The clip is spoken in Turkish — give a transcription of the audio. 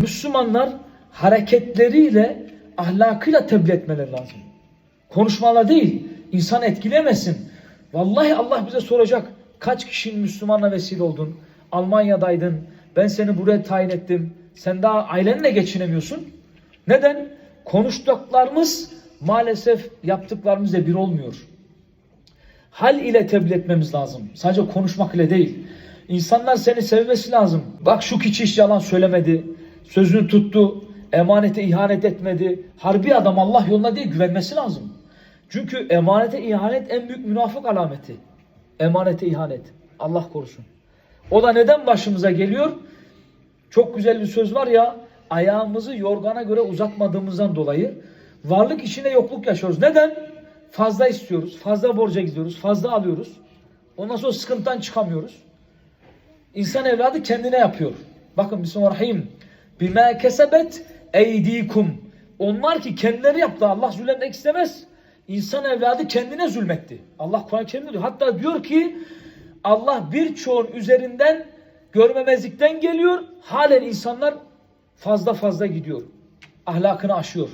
Müslümanlar hareketleriyle, ahlakıyla tebliğ etmeleri lazım. Konuşmalar değil, insan etkilemesin. Vallahi Allah bize soracak. Kaç kişinin Müslümanla vesile oldun? Almanya'daydın. Ben seni buraya tayin ettim. Sen daha ailenle geçinemiyorsun. Neden? Konuştuklarımız maalesef yaptıklarımızla bir olmuyor. Hal ile tebliğ etmemiz lazım. Sadece konuşmak ile değil. İnsanlar seni sevmesi lazım. Bak şu kişi hiç yalan söylemedi. Sözünü tuttu. Emanete ihanet etmedi. Harbi adam Allah yoluna değil güvenmesi lazım. Çünkü emanete ihanet en büyük münafık alameti. Emanete ihanet. Allah korusun. O da neden başımıza geliyor? Çok güzel bir söz var ya ayağımızı yorgana göre uzatmadığımızdan dolayı varlık içinde yokluk yaşıyoruz. Neden? Fazla istiyoruz, fazla borca gidiyoruz, fazla alıyoruz. Ondan sonra sıkıntıdan çıkamıyoruz. İnsan evladı kendine yapıyor. Bakın Bismillahirrahmanirrahim. Bima kesebet eydikum. Onlar ki kendileri yaptı. Allah zulmetmek istemez. İnsan evladı kendine zulmetti. Allah Kur'an-ı Kerim'de diyor. Hatta diyor ki Allah birçoğun üzerinden görmemezlikten geliyor. Halen insanlar fazla fazla gidiyor. Ahlakını aşıyor.